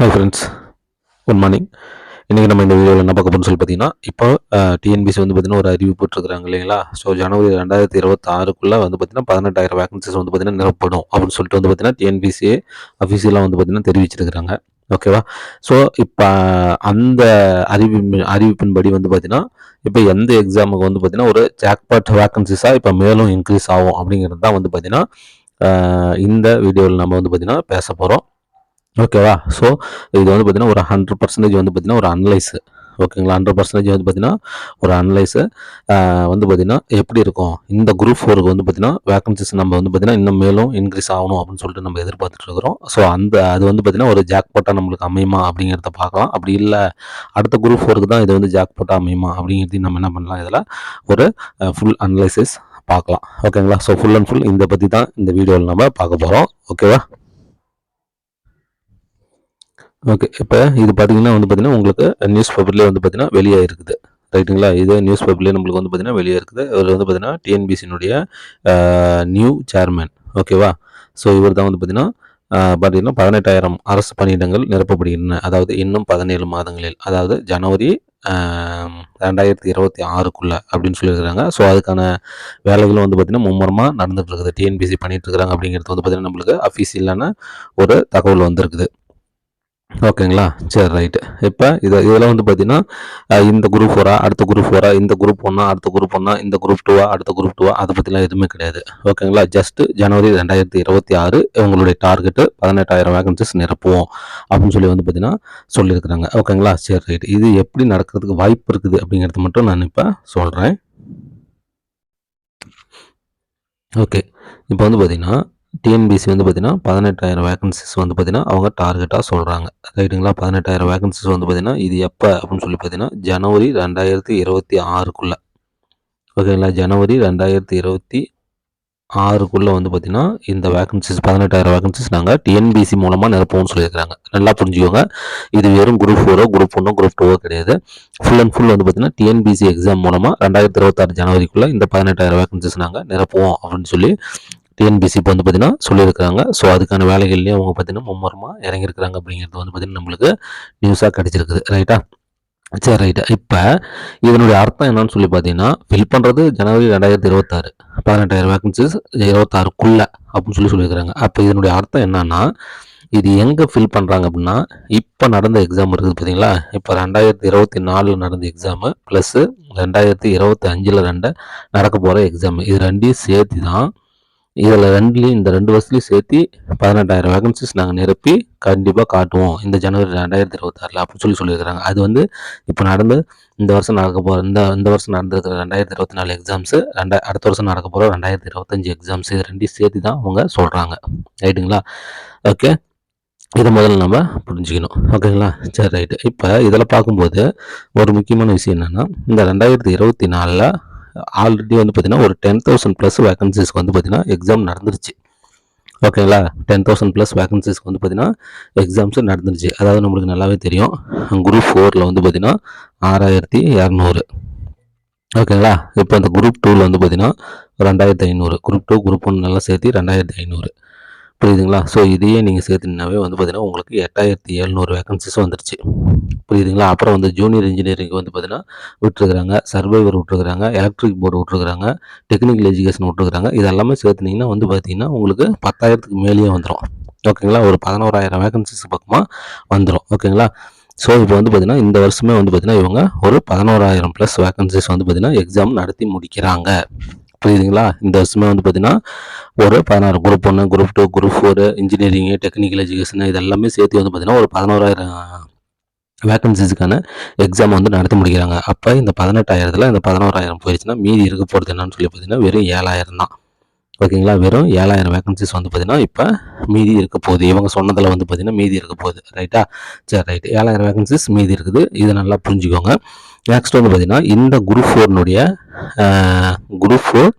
Hi friends good morning இன்றைக்கி நம்ம இந்த வீடியோவில் என்ன பார்க்க போகணும்னு சொல்லி பார்த்தீங்கன்னா இப்போ டிஎன்பிசி வந்து பார்த்தீங்கன்னா ஒரு அறிவு போட்டிருக்காங்க இல்லைங்களா? ஸோ ஜனவரி ரெண்டாயிரத்தி இருபத்தாறுக்குள்ளே வந்து பார்த்தீங்கன்னா பதினெட்டாயிரம் வேகன்சிஸ் வந்து பார்த்தீங்கன்னா நிரப்படும் அப்படின்னு சொல்லிட்டு வந்து பார்த்தீங்கன்னா டிஎன்பிசி அஃபீஷியலாக வந்து பார்த்தீங்கன்னா தெரிவிச்சிருக்கிறாங்க. ஓகேவா ஸோ இப்போ அந்த அறிவிப்பின் அறிவிப்பின்படி வந்து பார்த்தீங்கன்னா இப்போ எந்த எக்ஸாமுக்கு வந்து பார்த்தீங்கன்னா ஒரு ஜாக்பாட் வேகன்சிஸாக இப்போ மேலும் இன்க்ரீஸ் ஆகும் அப்படிங்கிறது தான் வந்து பார்த்திங்கன்னா இந்த வீடியோவில் நம்ம வந்து பார்த்திங்கன்னா பேச போகிறோம் ஓகேவா ஸோ இது வந்து பார்த்தீங்கன்னா ஒரு ஹண்ட்ரட் பர்சன்டேஜ் வந்து பார்த்தீங்கன்னா ஒரு அனலைஸு ஓகேங்களா ஹண்ட்ரட் பர்சன்டேஜ் வந்து பார்த்தீங்கன்னா ஒரு அனலைஸு வந்து பார்த்தீங்கன்னா எப்படி இருக்கும்? இந்த குரூப் ஃபோருக்கு வந்து பார்த்தீங்கன்னா வேக்கன்சிஸ் நம்ம வந்து பார்த்தீங்கன்னா இன்னும் மேலும் இன்க்ரீஸ் ஆகணும் அப்படின்னு சொல்லிட்டு நம்ம எதிர்பார்த்துட்டு இருக்கிறோம். ஸோ அந்த அது வந்து பார்த்தீங்கன்னா ஒரு ஜாக்பாட்டாக நம்மளுக்கு அமையுமா அப்படிங்கிறத பார்க்கலாம். அப்படி இல்லை அடுத்த குரூப் ஃபோருக்கு தான் இது வந்து ஜாக்பாட்டாக அமையுமா அப்படிங்கிறதையும் நம்ம என்ன பண்ணலாம்? இதில் ஒரு ஃபுல் அனலைசிஸ் பார்க்கலாம். ஓகேங்களா ஸோ ஃபுல் அண்ட் ஃபுல் இதை பற்றி தான் இந்த வீடியோவில் நம்ம பார்க்க போகிறோம் ஓகேவா ஓகே இப்போ இது பார்த்தீங்கன்னா வந்து பார்த்தீங்கன்னா உங்களுக்கு நியூஸ் பேப்பர்லேயே வந்து பார்த்தீங்கன்னா வெளியே இருக்குது. ரைட்டுங்களா இது நியூஸ் பேப்பர்லேயே நம்மளுக்கு வந்து பார்த்தீங்கன்னா வெளியே இருக்குது. இவர் வந்து பார்த்தீங்கன்னா டிஎன்பிசியினுடைய நியூ சேர்மேன் ஓகேவா ஸோ இவர் தான் வந்து பார்த்தீங்கன்னா பார்த்தீங்கன்னா பதினெட்டாயிரம் அரசு பணியிடங்கள் நிரப்பப்படுகின்றன. அதாவது இன்னும் பதினேழு மாதங்களில். அதாவது ஜனவரி ரெண்டாயிரத்தி இருபத்தி ஆறுக்குள்ள அப்படின்னு சொல்லியிருக்கிறாங்க. ஸோ அதுக்கான வேலைகளும் வந்து பார்த்தீங்கன்னா மும்முரமாக நடந்துகிட்டு இருக்குது. டிஎன்பிசி பண்ணிகிட்டு இருக்கிறாங்க அப்படிங்கிறது வந்து பார்த்தீங்கன்னா நம்மளுக்கு அஃபீஷியலான ஒரு தகவல் வந்திருக்குது. ஓகேங்களா? சரி ரைட்டு இப்போ இதை இதில் வந்து பார்த்தீங்கன்னா இந்த குரூப் ஃபோரா அடுத்த குரூப் ஃபோரா இந்த குரூப் ஒன்றா அடுத்த குரூப் ஒன்றா இந்த குரூப் டூவா அடுத்த குரூப் டூவா அதை பற்றிலாம் எதுவுமே கிடையாது. ஓகேங்களா? ஜஸ்ட் ஜனவரி ரெண்டாயிரத்தி இருபத்தி ஆறு உங்களுடைய டார்கெட்டு பதினெட்டாயிரம் வேகன்சிஸ் நிரப்புவோம் அப்படின்னு சொல்லி வந்து பார்த்தீங்கன்னா சொல்லியிருக்கிறாங்க. ஓகேங்களா? சரி ரைட் இது எப்படி நடக்கிறதுக்கு வாய்ப்பு இருக்குது அப்படிங்கிறது மட்டும் நான் இப்போ சொல்கிறேன் ஓகே. இப்போ வந்து பார்த்தீங்கன்னா டிஎன்பிசி வந்து பார்த்தீங்கன்னா பதினெட்டாயிரம் வேகன்சிஸ் வந்து பார்த்தீங்கன்னா அவங்க டார்கெட்டாக சொல்கிறாங்க ரைட்டுங்களா பதினெட்டாயிரம் வேகன்சிஸ் வந்து பார்த்தீங்கன்னா இது எப்போ அப்படின்னு சொல்லி பார்த்தீங்கன்னா ஜனவரி ரெண்டாயிரத்தி இருபத்தி ஆறுக்குள்ளே. ஓகேங்களா? ஜனவரி ரெண்டாயிரத்தி இருபத்தி ஆறுக்குள்ளே வந்து பார்த்திங்கன்னா இந்த வேகன்சிஸ் பதினெட்டாயிரம் வேகன்சிஸ் நாங்கள் டிஎன்பிசி மூலமாக நிரப்போம்னு சொல்லியிருக்காங்க. நல்லா புரிஞ்சுக்கோங்க. இது வெறும் குரூப் ஃபோரோ குரூப் ஒன்றோ குரூப் டூவோ கிடையாது. ஃபுல் அண்ட் ஃபுல் வந்து பார்த்தீங்கன்னா டிஎன்பிசி எக்ஸாம் மூலமாக ரெண்டாயிரத்தி இருபத்தாறு ஜனவரிக்குள்ளே இந்த பதினெட்டாயிரம் வேகன்சிஸ் நாங்கள் நிரப்புவோம் அப்படின்னு சொல்லி டிஎன்பிசி இப்போ வந்து பார்த்தீங்கன்னா சொல்லியிருக்காங்க ஸோ அதுக்கான வேலைகள்லேயும் அவங்க பார்த்தீங்கன்னா மும்முரமாக இறங்கியிருக்கிறாங்க அப்படிங்கிறது வந்து பார்த்தீங்கன்னா நம்மளுக்கு நியூஸாக கிடச்சிருக்குது. ரைட்டா சரி ரைட்டு இப்போ இதனுடைய அர்த்தம் என்னன்னு சொல்லி பார்த்தீங்கன்னா ஃபில் பண்ணுறது ஜனவரி ரெண்டாயிரத்தி இருபத்தாறு. பதினெட்டாயிரம் வேகன்சிஸ் இருபத்தாறுக்குள்ள அப்படின்னு சொல்லி சொல்லியிருக்கிறாங்க. அப்போ இதனுடைய அர்த்தம் என்னன்னா இது எங்கே ஃபில் பண்ணுறாங்க அப்படின்னா இப்போ நடந்த எக்ஸாம் இருக்குது பார்த்தீங்களா இப்போ ரெண்டாயிரத்தி இருபத்தி நாலில் நடந்த எக்ஸாமு ப்ளஸ்ஸு ரெண்டாயிரத்தி இருபத்தி அஞ்சில் ரெண்டு நடக்க போகிற எக்ஸாம் இது ரெண்டையும் சேர்த்து தான் இதில் ரெண்டுலேயும் இந்த ரெண்டு வருஷத்துலையும் சேர்த்து பதினெட்டாயிரம் வேகன்சிஸ் நாங்கள் நிரப்பி கண்டிப்பாக காட்டுவோம். இந்த ஜனவரி ரெண்டாயிரத்தி இருபத்தாறில் அப்படின்னு சொல்லி சொல்லியிருக்கிறாங்க. அது வந்து இப்போ நடந்து இந்த வருஷம் நடக்க போகிற இந்த இந்த வருஷம் நடந்திருக்கிற ரெண்டாயிரத்தி இருபத்தி நாலு எக்ஸாம்ஸு ரெண்டா அடுத்த வருஷம் நடக்க போகிற ரெண்டாயிரத்தி இருபத்தஞ்சி எக்ஸாம்ஸ் இது ரெண்டையும் சேர்த்து தான் அவங்க சொல்கிறாங்க ரைட்டுங்களா? ஓகே. இதை முதல்ல நம்ம புரிஞ்சுக்கணும். ஓகேங்களா? சரி ரைட்டு. இப்போ இதில் பார்க்கும்போது ஒரு முக்கியமான விஷயம் என்னென்னா இந்த ரெண்டாயிரத்தி இருபத்தி நாலில் ஆல்ரெடி வந்து பார்த்திங்கன்னா ஒரு டென் தௌசண்ட் ப்ளஸ் வேகன்சிஸ்க்கு வந்து பார்த்திங்கன்னா எக்ஸாம் நடந்துருச்சு. ஓகேங்களா டென் தௌசண்ட் ப்ளஸ் வேகன்சிஸ்க்கு வந்து பார்த்திங்கன்னா எக்ஸாம்ஸும் நடந்துருச்சு. அதாவது நம்மளுக்கு நல்லாவே தெரியும். குரூப் ஃபோரில் வந்து பார்த்திங்கன்னா ஆறாயிரத்தி இரநூறு. ஓகேங்களா இப்போ அந்த குரூப் டூவில் வந்து பார்த்தீங்கன்னா ரெண்டாயிரத்தி ஐநூறு. குரூப் டூ குரூப் ஒன் நல்லா சேர்த்து ரெண்டாயிரத்தி ஐநூறு. புரியுதுங்களா? ஸோ இதையே நீங்கள் சேர்த்துனாவே வந்து பார்த்திங்கன்னா உங்களுக்கு எட்டாயிரத்தி எழுநூறு வேகன்சிஸ் வந்துருச்சு. புரியுதுங்களா? அப்புறம் வந்து ஜூனியர் இன்ஜினியரிங் வந்து பார்த்திங்கன்னா விட்டுருக்குறாங்க. சர்வைவர் விட்டுருக்குறாங்க. எலக்ட்ரிக் போர்டு விட்டுருக்குறாங்க. டெக்னிக்கல் எஜுகேஷன் விட்டுருக்குறாங்க. இது எல்லாமே சேர்த்துனீங்கன்னா வந்து பார்த்தீங்கன்னா உங்களுக்கு பத்தாயிரத்துக்கு மேலேயே வந்துடும் ஓகேங்களா? ஒரு பதினோராயிரம் வேகன்சிஸ் பக்கமாக வந்துடும் ஓகேங்களா? ஸோ இப்போ வந்து பார்த்திங்கன்னா இந்த வருஷமே வந்து பார்த்திங்கன்னா இவங்க ஒரு பதினோராயிரம் ப்ளஸ் வேகன்சிஸ் வந்து பார்த்திங்கன்னா எக்ஸாம் நடத்தி முடிக்கிறாங்க. புரியுதுங்களா? இந்த வருஷமே வந்து பார்த்தீங்கன்னா ஒரு பதினாறு குரூப் ஒன்று group two group four engineering technical education இது எல்லாமே சேர்த்து வந்து பார்த்தீங்கன்னா ஒரு பதினோராயிரம் வேக்கன்சிஸுக்கான எக்ஸாம் வந்து நடத்தி முடிக்கிறாங்க. அப்போ இந்த பதினெட்டாயிரத்தில் இந்த பதினோராயிரம் போயிடுச்சுன்னா மீதி இருக்க போகிறது என்னன்னு சொல்லி பார்த்தீங்கன்னா வெறும் ஏழாயிரம் தான். ஓகேங்களா? வெறும் ஏழாயிரம் வேகன்சிஸ் வந்து பார்த்தீங்கன்னா இப்போ மீதி இருக்க போகுது. இவங்க சொன்னதில் வந்து பார்த்தீங்கன்னா மீதி இருக்க போகுது. ரைட்டா சரி ரைட் ஏழாயிரம் வேகன்சிஸ் மீதி இருக்குது. இதை நல்லா புரிஞ்சுக்கோங்க. நெக்ஸ்ட் வந்து பார்த்தீங்கன்னா இந்த குரூப் ஃபோர்னுடைய குரூப் ஃபோர்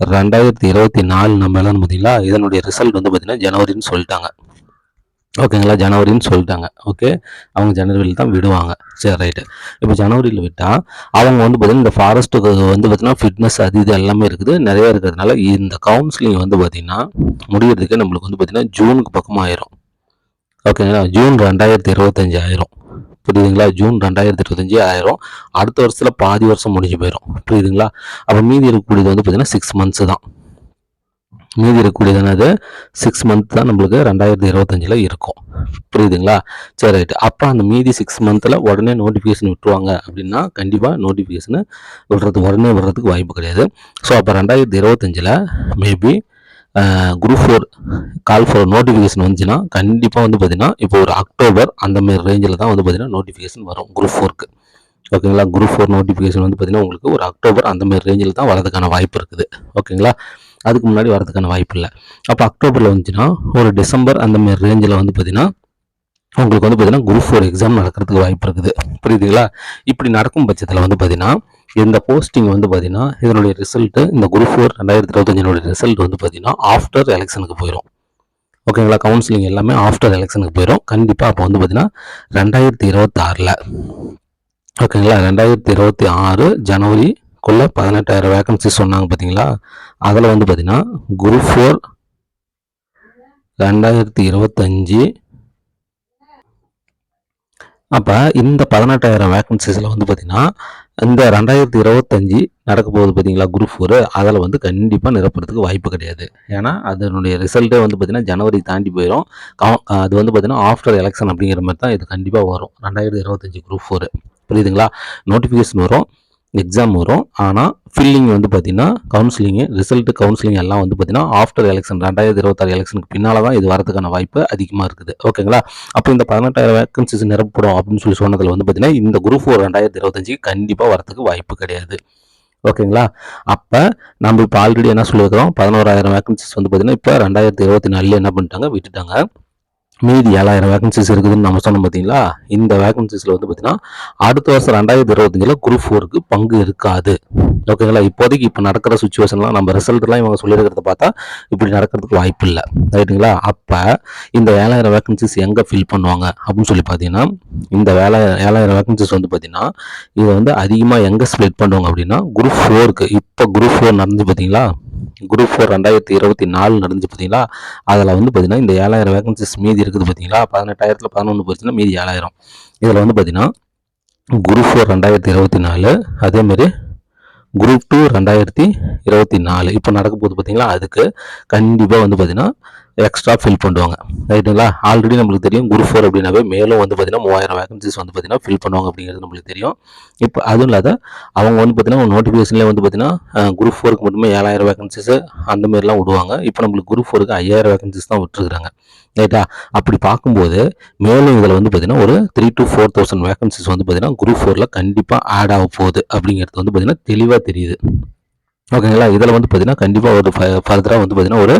ரெண்டாயிரத்தி இருபத்தி நாலு நம்ம எல்லாம் பார்த்தீங்களா இதனுடைய ரிசல்ட் வந்து பார்த்தீங்கன்னா ஜனவரின்னு சொல்லிட்டாங்க. ஓகேங்களா? ஜனவரின்னு சொல்லிட்டாங்க. ஓகே? அவங்க ஜனவரியில் தான் விடுவாங்க. சரி ரைட்டு இப்போ ஜனவரியில் விட்டால் அவங்க வந்து பார்த்தீங்கன்னா இந்த ஃபாரஸ்ட்டுக்கு வந்து பார்த்தீங்கன்னா ஃபிட்னஸ் அது இது எல்லாமே இருக்குது. நிறைய இருக்கிறதுனால இந்த கவுன்சிலிங் வந்து பார்த்திங்கன்னா முடிகிறதுக்கு நம்மளுக்கு வந்து பார்த்திங்கன்னா ஜூனுக்கு பக்கமாக ஆயிரும் ஓகேங்களா? ஜூன் ரெண்டாயிரத்தி இருபத்தஞ்சி ஆயிரும். புரியுதுங்களா? ஜூன் ரெண்டாயிரத்தி இருபத்தஞ்சி ஆயிரம். அடுத்த வருஷத்தில் பாதி வருஷம் முடிஞ்சு போயிடும் புரியுதுங்களா? அப்போ மீதி இருக்கக்கூடியது வந்து பார்த்திங்கன்னா சிக்ஸ் மந்த்ஸ் தான். மீதி இருக்கக்கூடியது என்னது? சிக்ஸ் மந்த் தான் நம்மளுக்கு ரெண்டாயிரத்தி இருபத்தஞ்சில் இருக்கும். புரியுதுங்களா? சரி ரைட்டு. அப்போ அந்த மீதி சிக்ஸ் மந்தில் உடனே நோட்டிஃபிகேஷன் விட்டுருவாங்க அப்படின்னா கண்டிப்பாக நோட்டிஃபிகேஷனு விடுறது உடனே விடுறதுக்கு வாய்ப்பு கிடையாது. ஸோ அப்போ ரெண்டாயிரத்தி இருபத்தஞ்சில் maybe group four call for notification வந்துச்சுன்னா கண்டிப்பாக வந்து பார்த்திங்கன்னா இப்போ ஒரு அக்டோபர் அந்த மாதிரி ரேஞ்சில் தான் வந்து பார்த்திங்கன்னா நோட்டிஃபிகேஷன் வரும் குரூப் ஃபோருக்கு ஓகேங்களா குரூப் ஃபோர் நோட்டிஃபிகேஷன் வந்து பார்த்திங்கன்னா உங்களுக்கு ஒரு அக்டோபர் அந்த மாதிரி ரேஞ்சில் தான் வரதுக்கான வாய்ப்பு இருக்குது. ஓகேங்களா அதுக்கு முன்னாடி வரதுக்கான வாய்ப்பு இல்லை. அப்போ அக்டோபரில் வந்துச்சுன்னா ஒரு டிசம்பர் அந்த மாதிரி ரேஞ்சில் வந்து பார்த்திங்கன்னா உங்களுக்கு வந்து பார்த்திங்கன்னா குரூப் ஃபோர் எக்ஸாம் நடக்கிறதுக்கு வாய்ப்பு இருக்குது. புரியுதுங்களா? இப்படி நடக்கும் பட்சத்தில் வந்து பார்த்திங்கன்னா இந்த போஸ்டிங் வந்து பார்த்தீங்கன்னா இதனுடைய ரிசல்ட்டு இந்த குரூப் ஃபோர் ரெண்டாயிரத்தி இருபத்தஞ்சினுடைய ரிசல்ட் வந்து பார்த்தீங்கன்னா ஆஃப்டர் எலெக்ஷனுக்கு போயிடும் ஓகேங்களா கவுன்சிலிங் எல்லாமே ஆஃப்டர் எலெக்ஷனுக்கு போயிடும் கண்டிப்பாக அப்போ வந்து பார்த்தீங்கன்னா ரெண்டாயிரத்தி இருபத்தாறில். ஓகேங்களா ரெண்டாயிரத்தி இருபத்தி ஆறு ஜனவரிக்குள்ளே பதினெட்டாயிரம் வேகன்சி சொன்னாங்க பார்த்தீங்களா அதில் வந்து பார்த்தீங்கன்னா குரூப் ஃபோர் ரெண்டாயிரத்தி இருபத்தஞ்சி. அப்போ இந்த பதினெட்டாயிரம் வேக்கன்சிஸில் வந்து பார்த்திங்கன்னா இந்த ரெண்டாயிரத்தி இருபத்தஞ்சி நடக்க போகுது பார்த்தீங்களா குரூப் ஃபோரு அதில் வந்து கண்டிப்பாக நிரப்புறதுக்கு வாய்ப்பு கிடையாது. ஏன்னா அதனுடைய ரிசல்ட்டே வந்து பார்த்திங்கன்னா ஜனவரி தாண்டி போயிடும் அது வந்து பார்த்திங்கன்னா ஆஃப்டர் எலெக்ஷன் அப்படிங்கிற மாதிரி தான் இது கண்டிப்பாக வரும். ரெண்டாயிரத்தி இருபத்தஞ்சி குரூப் ஃபோரு புரியுதுங்களா? நோட்டிஃபிகேஷன் வரும். எக்ஸாம் வரும். ஆனால் ஃபில்லிங் வந்து பார்த்திங்கன்னா கவுன்சிலிங்கு ரிசல்ட்டு கவுன்சிலிங் எல்லாம் வந்து பார்த்தீங்கன்னா ஆஃப்டர் எலெக்ஷன் ரெண்டாயிரத்தி இருபத்தாறு எலெக்ஷனுக்கு பின்னால் தான் இது வரதுக்கான வாய்ப்பு அதிகமாக இருக்குது. ஓகேங்களா அப்போ இந்த பதினெட்டாயிரம் வேக்கன்சிஸ் நிரப்பப்படும் அப்படின்னு சொல்லி சொன்னதில் வந்து பார்த்தீங்கன்னா இந்த குரூப் ஃபோர் ரெண்டாயிரத்தி இருபத்தஞ்சுக்கு கண்டிப்பாக வரதுக்கு வாய்ப்பு கிடையாது. ஓகேங்களா அப்போ நம்ம இப்போ ஆல்ரெடி என்ன சொல்லியிருக்கிறோம்? பதினோராயிரம் வேக்கன்சிஸ் வந்து பார்த்தீங்கன்னா இப்போ ரெண்டாயிரத்தி இருபத்தி நாலில் என்ன பண்ணிட்டாங்க? விட்டுட்டாங்க. மீதி ஏழாயிரம் வேகன்சிஸ் இருக்குதுன்னு நம்ம சொன்னோம் பார்த்தீங்களா? இந்த வேகன்சிஸில் வந்து பார்த்தீங்கன்னா அடுத்த வருஷம் ரெண்டாயிரத்தி இருபத்தஞ்சில் குரூப் ஃபோருக்கு பங்கு இருக்காது. ஓகேங்களா இப்போதைக்கு இப்போ நடக்கிற சுச்சுவேஷன்லாம் நம்ம ரிசல்ட்லாம் இவங்க சொல்லியிருக்கிறத பார்த்தா இப்படி நடக்கிறதுக்கு வாய்ப்பு இல்லை. ரைட்டுங்களா அப்போ இந்த ஏழாயிரம் வேகன்சிஸ் எங்கே ஃபில் பண்ணுவாங்க? அப்படின்னு சொல்லி பார்த்தீங்கன்னா இந்த வேலை ஏழாயிரம் வேகன்சிஸ் வந்து பார்த்தீங்கன்னா இதை வந்து அதிகமாக எங்கே ஸ்ப்ளிட் பண்ணுவாங்க அப்படின்னா குரூப் ஃபோருக்கு இப்போ குரூப் ஃபோர் நடந்து பார்த்தீங்களா? குரூப் ஃபோர் ரெண்டாயிரத்தி இருபத்தி நாலு நடந்துச்சு பார்த்தீங்களா? அதில் வந்து பார்த்தீங்கன்னா இந்த ஏழாயிரம் வேகன்சிஸ் மீதி இருக்குது பார்த்தீங்களா? பதினெட்டாயிரத்தில் பதினொன்று போச்சுன்னா மீதி ஏழாயிரம். இதில் வந்து பார்த்தீங்கன்னா குரூப் ஃபோர் ரெண்டாயிரத்தி இருபத்தி நாலு அதேமாரி குரூப் டூ ரெண்டாயிரத்தி இருபத்தி நாலு. இப்போ நடக்க போகுது பார்த்தீங்களா? அதுக்கு கண்டிப்பாக வந்து பார்த்தீங்கன்னா எக்ஸ்ட்ரா ஃபில் பண்ணுவாங்க. ரைட்டுங்களா ஆல்ரெடி நம்மளுக்கு தெரியும். குரூப் ஃபோர் அப்படின்னாவே மேலும் வந்து பார்த்தீங்கன்னா மூவாயிரம் வேகன்சிஸ் வந்து பார்த்தீங்கன்னா ஃபில் பண்ணுவாங்க அப்படிங்கிறது நம்மளுக்கு தெரியும். இப்போ அதுவும் இல்லாத அவங்க வந்து பார்த்தீங்கன்னா நோட்டிஃபிகேஷன்லேயே வந்து பார்த்தீங்கன்னா குரூப் ஃபோருக்கு மட்டுமே ஏழாயிரம் வேகன்சிஸ் அந்த மாதிரிலாம் விடுவாங்க. இப்போ நம்மளுக்கு குரூப் ஃபோருக்கு ஐயாயிரம் வேகன்சிஸ் தான் விட்டுருக்குறாங்க. ரைட்டா அப்படி பார்க்கும்போது மேலும் இதில் வந்து பார்த்தீங்கன்னா ஒரு three to four thousand vacancies வந்து பார்த்தீங்கன்னா குரூப் ஃபோரில் கண்டிப்பாக ஆட் ஆக போகுது அப்படிங்கிறது வந்து பார்த்தீங்கன்னா தெளிவாக தெரியுது. ஓகேங்களா இதில் வந்து பார்த்தீங்கன்னா கண்டிப்பாக ஒரு ஃபர்தராக வந்து பார்த்தீங்கன்னா ஒரு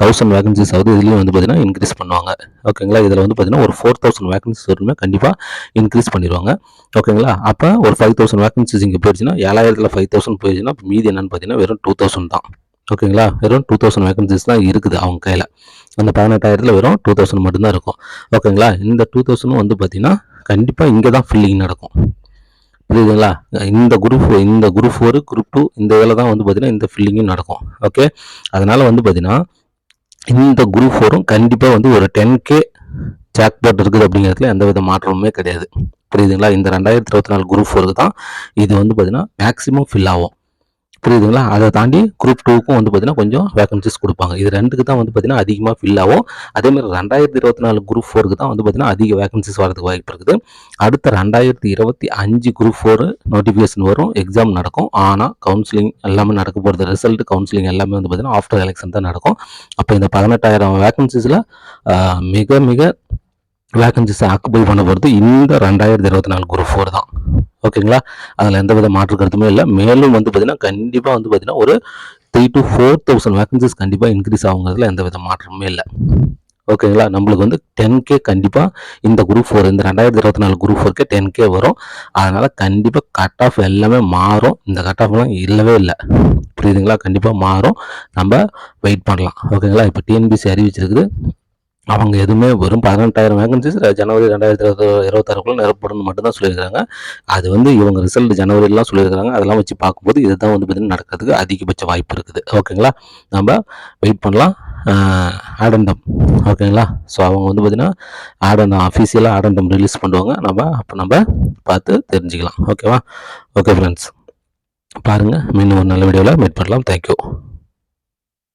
தௌசண்ட் வேகன்சிஸ் ஆகுது. இதுலேயும் வந்து பார்த்தீங்கன்னா இன்க்ரீஸ் பண்ணுவாங்க. ஓகேங்களா இதில் வந்து பார்த்தீங்கன்னா ஒரு ஃபோர் தௌசண்ட் வேகன்சிஸ் வருமே கண்டிப்பாக இன்க்ரீஸ் பண்ணிடுவாங்க. ஓகேங்களா அப்போ ஒரு ஃபைவ் தௌசண்ட் வேகன்சிஸ் இங்கே போயிடுச்சுன்னா ஏழாயிரத்தில் ஃபைவ் தௌசண்ட் போயிடுச்சுன்னா மீதி என்னன்னு பார்த்தீங்கன்னா வெறும் டூ தௌசண்ட் தான். ஓகேங்களா வெறும் டூ தௌசண்ட் வேகன்சிஸ் தான் இருக்குது அவங்க கையில். அந்த பதினெட்டாயிரத்தில் வெறும் டூ தௌசண்ட் மட்டும்தான் இருக்கும். ஓகேங்களா இந்த டூ தௌசண்டும் வந்து பார்த்தீங்கன்னா கண்டிப்பாக இங்கே தான் ஃபில்லிங் நடக்கும். புரியுதுங்களா? இந்த குரூப் இந்த குரூப் ஒரு குரூப் டூ இந்த இதில் தான் வந்து பார்த்திங்கன்னா இந்த ஃபில்லிங்கும் நடக்கும். ஓகே அதனால் வந்து பார்த்திங்கன்னா இந்த குரூப் ஃபோரும் கண்டிப்பாக வந்து ஒரு டென் கே ஜாக்பாட் இருக்குது அப்படிங்கிறதுல எந்த வித மாற்றமுமே கிடையாது. புரியுதுங்களா? இந்த ரெண்டாயிரத்தி இருபத்தி நாலு குரூப் ஃபோருக்கு தான் இது வந்து பார்த்திங்கன்னா மேக்ஸிமம் ஃபில் ஆகும். புரியுதுங்களா? அதை தாண்டி குரூப் டூக்கும் வந்து பார்த்தீங்கன்னா கொஞ்சம் வேகன்சிஸ் கொடுப்பாங்க. இது ரெண்டுக்கு தான் வந்து பார்த்தீங்கன்னா அதிகமாக ஃபில் ஆகும். அதேமாதிரி ரெண்டாயிரத்தி இருபத்தி நாலு குரூப் ஃபோருக்கு தான் வந்து பார்த்தீங்கன்னா அதிக வேகன்சிஸ் வரதுக்கு வாய்ப்பு இருக்குது. அடுத்த ரெண்டாயிரத்தி இருபத்தி அஞ்சு குரூப் ஃபோர் நோட்டிஃபிகேஷன் வரும் எக்ஸாம் நடக்கும். ஆனால் கவுன்சிலிங் எல்லாமே நடக்க போகிறது ரிசல்ட் கவுன்சிலிங் எல்லாமே வந்து பார்த்தீங்கன்னா ஆஃப்டர் எலெக்ஷன் தான் நடக்கும். அப்போ இந்த பதினெட்டாயிரம் வேகன்சிஸில் மிக மிக வேகன்சிஸை ஆக்குபை பண்ண போகிறது இந்த ரெண்டாயிரத்தி இருபத்தி நாலு குரூப் ஃபோர் தான். ஓகேங்களா? அதில் எந்த வித மாற்று கருத்துமே இல்லை. மேலும் வந்து பார்த்திங்கன்னா கண்டிப்பாக வந்து பார்த்திங்கன்னா ஒரு three to four thousand vacancies கண்டிப்பாக இன்க்ரீஸ் ஆகுங்கிறதுல எந்த வித மாற்றமே இல்லை. ஓகேங்களா? நம்மளுக்கு வந்து டென் கே கண்டிப்பாக இந்த குரூப் ஃபோர் இந்த ரெண்டாயிரத்தி இருபத்தி நாலு குரூப் ஃபோர்க்கே டென் கே வரும். அதனால் கண்டிப்பாக கட் ஆஃப் எல்லாமே மாறும். இந்த கட் ஆஃப்லாம் இல்லவே இல்லை. புரியுதுங்களா? கண்டிப்பாக மாறும். நம்ம வெயிட் பண்ணலாம். ஓகேங்களா? இப்போ டிஎன்பிசி அறிவிச்சிருக்குது. அவங்க எதுவுமே வெறும் பதினெட்டாயிரம் வேகன்சிஸ் ஜனவரி ரெண்டாயிரத்தி இருபது இருபத்தாறுக்குள்ள நிரப்படும் மட்டும்தான் சொல்லியிருக்காங்க அது வந்து இவங்க ரிசல்ட் ஜனவரிலாம் சொல்லியிருக்காங்க அதெல்லாம் வச்சு பார்க்கும்போது இதுதான் வந்து பார்த்திங்கன்னா நடக்கிறதுக்கு அதிகபட்ச வாய்ப்பு இருக்குது. ஓகேங்களா? நம்ம வெயிட் பண்ணலாம். ஆடண்டம் ஓகேங்களா? ஸோ அவங்க வந்து பார்த்திங்கன்னா ஆடண்டம் அஃபீஷியலாக ஆடண்டம் ரிலீஸ் பண்ணுவாங்க. நம்ம அப்போ நம்ம பார்த்து தெரிஞ்சுக்கலாம். ஓகேவா? ஓகே ஃப்ரெண்ட்ஸ் பாருங்கள் மீண்டும் ஒரு நல்ல வீடியோவில் மீட் பண்ணலாம். தேங்க்யூ